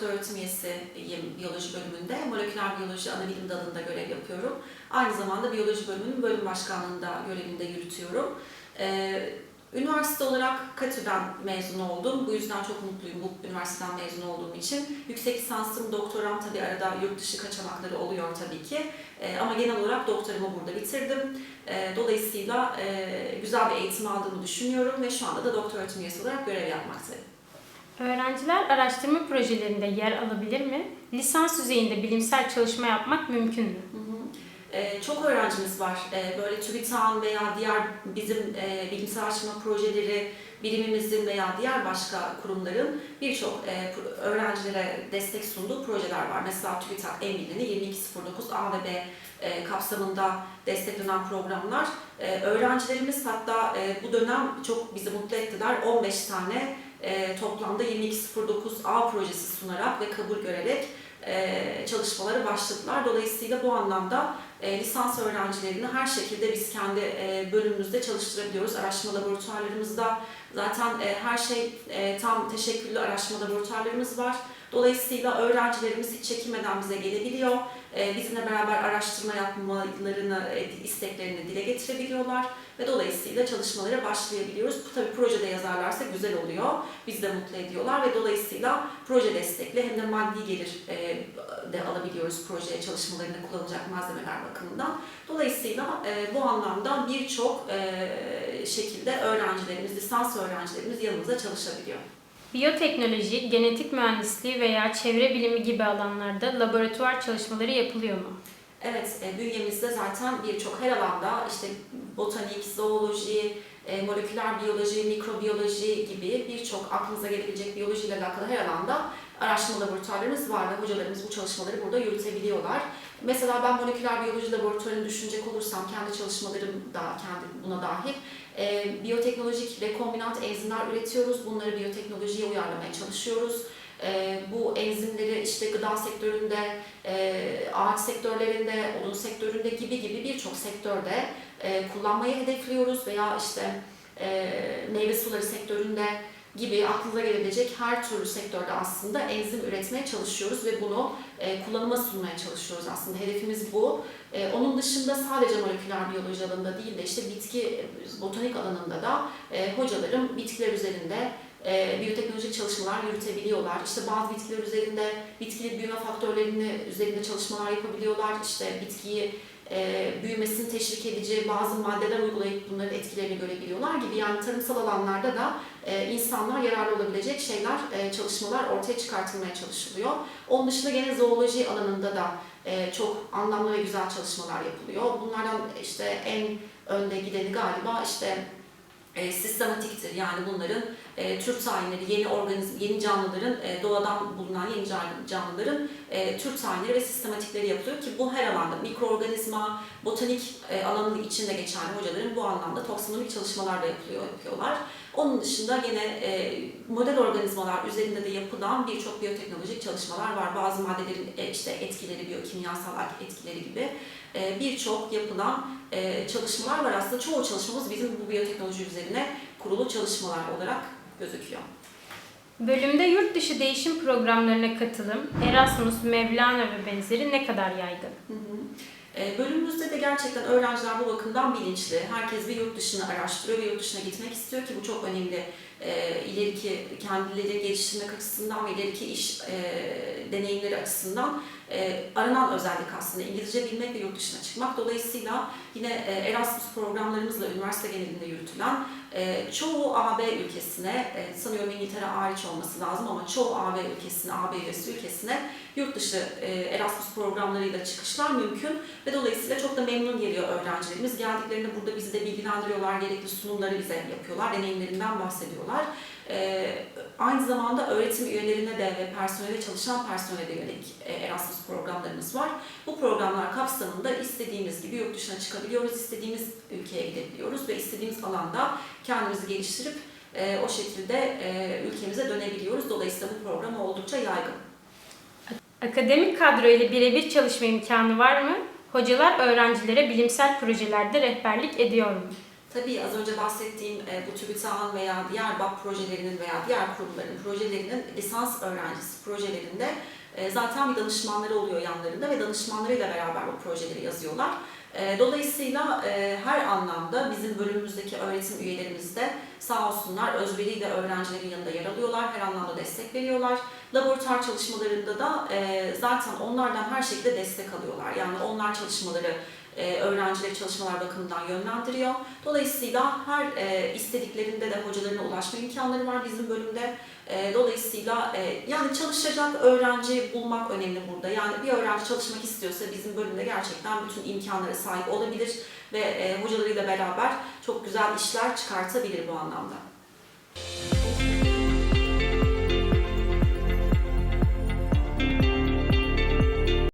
doktor öğretim üyesiyim biyoloji bölümünde. Moleküler biyoloji ana bilim dalında görev yapıyorum. Aynı zamanda biyoloji bölümünün bölüm başkanlığında görevinde yürütüyorum. Ee, Üniversite olarak Katü'den mezun oldum. Bu yüzden çok mutluyum bu üniversiteden mezun olduğum için. Yüksek lisansım, doktoram tabii arada yurt dışı kaçamakları oluyor tabii ki. Ee, ama genel olarak doktoramı burada bitirdim. Ee, dolayısıyla e, güzel bir eğitim aldığımı düşünüyorum ve şu anda da doktor öğretim üyesi olarak görev yapmaktayım. Öğrenciler araştırma projelerinde yer alabilir mi? Lisans düzeyinde bilimsel çalışma yapmak mümkün mü? Hı hı. Ee, çok öğrencimiz var. Ee, böyle TÜBİTAK'ın veya diğer bizim e, bilimsel araştırma projeleri birimimizin veya diğer başka kurumların birçok e, öğrencilere destek sunduğu projeler var. Mesela TÜBİTAK en bilini 2209 A ve B e, kapsamında desteklenen programlar. E, öğrencilerimiz hatta e, bu dönem çok bizi mutlu ettiler. 15 tane e, toplamda 2209 A projesi sunarak ve kabul görerek e, çalışmaları başladılar. Dolayısıyla bu anlamda e, lisans öğrencilerini her şekilde biz kendi e, bölümümüzde çalıştırabiliyoruz. Araştırma laboratuvarlarımızda zaten e, her şey e, tam teşekküllü araştırma laboratuvarlarımız var. Dolayısıyla öğrencilerimiz hiç çekinmeden bize gelebiliyor. E, bizimle beraber araştırma yapmalarını, e, isteklerini dile getirebiliyorlar ve dolayısıyla çalışmalara başlayabiliyoruz. Bu tabii projede yazarlarsa güzel oluyor. Bizi de mutlu ediyorlar ve dolayısıyla proje destekli hem de maddi gelir e, de alabiliyoruz proje çalışmalarında kullanılacak malzemeler bakımından. Dolayısıyla e, bu anlamda birçok şekilde öğrencilerimiz, lisans öğrencilerimiz yanımızda çalışabiliyor. Biyoteknoloji, genetik mühendisliği veya çevre bilimi gibi alanlarda laboratuvar çalışmaları yapılıyor mu? Evet, e, bünyemizde zaten birçok her alanda işte botanik, zooloji, e, moleküler biyoloji, mikrobiyoloji gibi birçok aklınıza gelebilecek biyolojiyle alakalı her alanda araştırma laboratuvarlarımız var ve hocalarımız bu çalışmaları burada yürütebiliyorlar. Mesela ben moleküler biyoloji laboratuvarını düşünecek olursam kendi çalışmalarım da kendi buna dahil e, biyoteknolojik rekombinant enzimler üretiyoruz. Bunları biyoteknolojiye uyarlamaya çalışıyoruz. E, bu enzimleri işte gıda sektöründe, e, ağaç sektörlerinde, odun sektöründe gibi gibi birçok sektörde e, kullanmayı hedefliyoruz veya işte e, meyve suları sektöründe gibi aklınıza gelebilecek her türlü sektörde aslında enzim üretmeye çalışıyoruz ve bunu e, kullanıma sunmaya çalışıyoruz aslında. Hedefimiz bu. E, onun dışında sadece moleküler biyoloji alanında değil de işte bitki, e, botanik alanında da e, hocalarım bitkiler üzerinde e, biyoteknolojik çalışmalar yürütebiliyorlar. İşte bazı bitkiler üzerinde bitkili büyüme faktörlerini üzerinde çalışmalar yapabiliyorlar. İşte bitkiyi e, büyümesini teşvik edici bazı maddeler uygulayıp bunların etkilerini görebiliyorlar gibi. Yani tarımsal alanlarda da e, insanlar yararlı olabilecek şeyler, e, çalışmalar ortaya çıkartılmaya çalışılıyor. Onun dışında gene zooloji alanında da e, çok anlamlı ve güzel çalışmalar yapılıyor. Bunlardan işte en önde gideni galiba işte e, sistematiktir. Yani bunların e, tür tayinleri, yeni organizm, yeni canlıların, e, doğadan bulunan yeni can- canlıların e, tür tayinleri ve sistematikleri yapılıyor ki bu her alanda mikroorganizma, botanik e, alanının içinde geçen hocaların bu anlamda taksonomik çalışmalar da yapılıyor, yapıyorlar. Onun dışında yine e, model organizmalar üzerinde de yapılan birçok biyoteknolojik çalışmalar var. Bazı maddelerin e, işte etkileri, biyokimyasal etkileri gibi e, birçok yapılan e, çalışmalar var. Aslında çoğu çalışmamız bizim bu biyoteknoloji üzerine kurulu çalışmalar olarak gözüküyor. Bölümde yurt dışı değişim programlarına katılım, Erasmus, Mevlana ve benzeri ne kadar yaygın? Hı hı. E, Bölümümüzde de gerçekten öğrenciler bu bakımdan bilinçli. Herkes bir yurt dışını araştırıyor ve yurt dışına gitmek istiyor ki bu çok önemli. E, ileriki kendileri geliştirmek açısından ve ileriki iş e, deneyimleri açısından e, aranan özellik aslında İngilizce bilmek ve yurt dışına çıkmak. Dolayısıyla yine e, Erasmus programlarımızla üniversite genelinde yürütülen e, çoğu AB ülkesine, e, sanıyorum İngiltere hariç olması lazım ama çoğu AB ülkesine, AB üyesi ülkesine yurt dışı e, Erasmus programlarıyla çıkışlar mümkün ve dolayısıyla çok da memnun geliyor öğrencilerimiz. Geldiklerinde burada bizi de bilgilendiriyorlar, gerekli sunumları bize yapıyorlar, deneyimlerinden bahsediyorlar. E, aynı zamanda öğretim üyelerine de ve personele çalışan personele de yönelik e, Erasmus programlarımız var. Bu programlar kapsamında istediğimiz gibi yurt dışına çıkabiliyoruz, istediğimiz ülkeye gidebiliyoruz ve istediğimiz alanda kendimizi geliştirip e, o şekilde e, ülkemize dönebiliyoruz. Dolayısıyla bu program oldukça yaygın. Akademik kadro ile birebir çalışma imkanı var mı? Hocalar öğrencilere bilimsel projelerde rehberlik ediyor mu? Tabii az önce bahsettiğim e, bu TÜBİTAK'ın veya diğer BAP projelerinin veya diğer kurumların projelerinin lisans öğrencisi projelerinde e, zaten bir danışmanları oluyor yanlarında ve danışmanlarıyla beraber o projeleri yazıyorlar. E, Dolayısıyla e, her anlamda bizim bölümümüzdeki öğretim üyelerimiz de sağ olsunlar özveriyle öğrencilerin yanında yer alıyorlar, her anlamda destek veriyorlar. Laboratuvar çalışmalarında da e, zaten onlardan her şekilde destek alıyorlar. Yani onlar çalışmaları öğrencileri çalışmalar bakımından yönlendiriyor. Dolayısıyla her e, istediklerinde de hocalarına ulaşma imkanları var bizim bölümde. E, dolayısıyla e, yani çalışacak öğrenci bulmak önemli burada. Yani bir öğrenci çalışmak istiyorsa bizim bölümde gerçekten bütün imkanlara sahip olabilir ve e, hocalarıyla beraber çok güzel işler çıkartabilir bu anlamda.